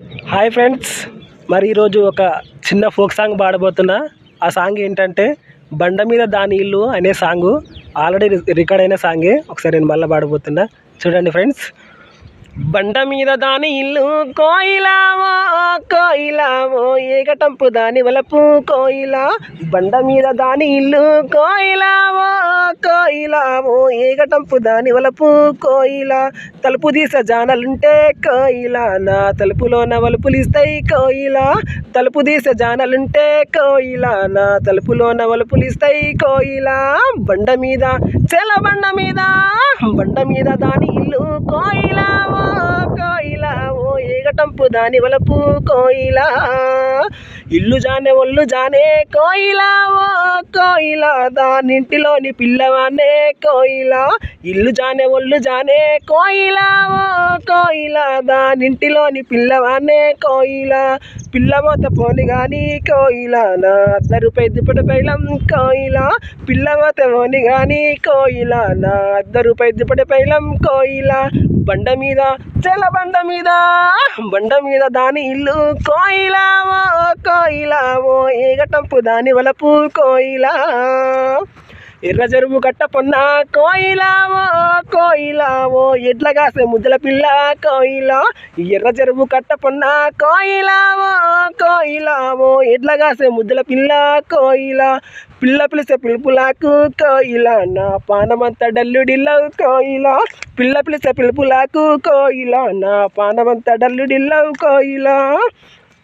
Hi friends మరి ఈరోజు ఒక చిన్న ఫోక్ సాంగ్ పాడబోతున్నా. ఆ సాంగ్ ఏంటంటే బండ మీద దాని ఇల్లు అనే సాంగ్ ఆల్రెడీ రికార్డ్ అయిన సాంగే ఒకసారి నేను మళ్ళీ పాడబోతున్నా. చూడండి ఫ్రెండ్స్ బండ మీద దాని ఇల్లు కోయిలావో కోయిలావో ఏగటంపు దాని వలపు కోయిలా. బండ మీద దాని ఇల్లు కోయిలా ఓ కోయిలా ఓ ఏగటంపు దాని వలపు కోయిలా. తలుపు తీస జానలుంటే కోయిలా నా తలుపులోన వలుపులు కోయిలా. తలుపు తీస జానలుంటే కోయిలా నా తలుపులోన వలుపులు కోయిలా. బండ మీద చెల బండ మీద బండ మీద దాని ఇల్లు కోయిలా ఓ కోయిలా ఓ ఏగటంపు దాని వలపు కోయిలా. ఇల్లు జానే ఒళ్ళు జానే కోయిలా ఓ కోయిలా. దానింటిలోని పిల్లవానే కోయిలా. ఇల్లు జానే ఒళ్ళు జానే కోయిలా ఓ కోయిలా. దానింటిలోని పిల్లవానే కోయిలా. పిల్లబోత పోని గాని కోయిలా. నా అద్దరు రూపాయి దుప్పటి పైలం కోయిలా. పిల్లబోత పోని గాని కోయిలా. నా అద్దరు రూపాయి దుప్పటి పైలం కోయిలా. బండ మీద చెల బండ మీద బండ మీద దాని ఇల్లు కోయిలావో కోయిలావో ఏగటంపు దాని వలపు కోయిలా. ఎర్ర చెరువు కట్ట పొన్న కోయిలా ఓ ఎడ్ల కాసే ముద్దల పిల్ల కోయిలా. ఎర్ర చెరువు కట్ట పొన్న కోయిలా ఓ ఎడ్ల కాసే ముద్దల పిల్ల కోయిలా. పిల్ల పిలిసే పిలుపులాకు కోయిలా. నా పానమంత డల్లుడిల్లవు కోయిలా. పిల్ల పిలిసే పిలుపులాకు కోయిలా. నా పానమంత డల్లుడిల్లవు కోయిలా.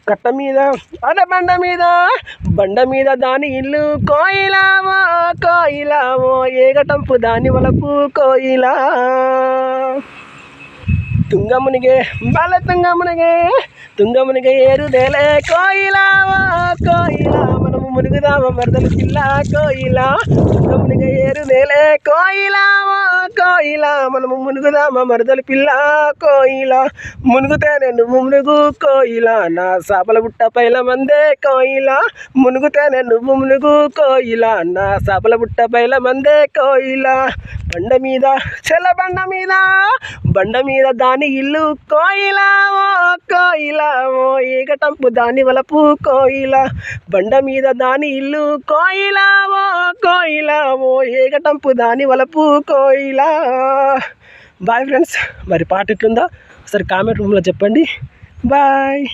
కట్ట మీద అదే బండ మీద బండ మీద దాని ఇల్లు కోయిలావో కోయిలావో ఏగటంపు దాని వలపు కోయిలా. తుంగమునిగే బాల తుంగమునిగే తుంగమునిగే ఏరుదేలే కోయిలావో కోయిలా. మనము మునుగుదామ మరదలు చిల్లా కోయిలా. తుంగమునిగే ఏరుదేలే కోయిలావో. కోయిలా మనము మునుగుదామా మరదలు పిల్ల కోయిలా. మునుగుతేనే నువ్వు మునుగు కోయిలా. నా చేపల బుట్ట పైల మందే కోయిలా. మునుగుతేనే నువ్వు మునుగు కోయిలా. నా చేపల బుట్ట పైల మందే కోయిలా. బండ మీద చెల బండ మీద బండ మీద దాని ఇల్లు కోయిలా ఓ కోయిలా ఓ ఈగటంపు దాని వలపు కోయిలా. బండ మీద దాని ఇల్లు కోయిలా ఓ కోయిలా ఓ ఏగటంపు దాని వలపు కోయిలా. బాయ్ ఫ్రెండ్స్ మరి పాట ఎట్లుందో ఒకసారి కామెంట్ రూమ్లో చెప్పండి. బాయ్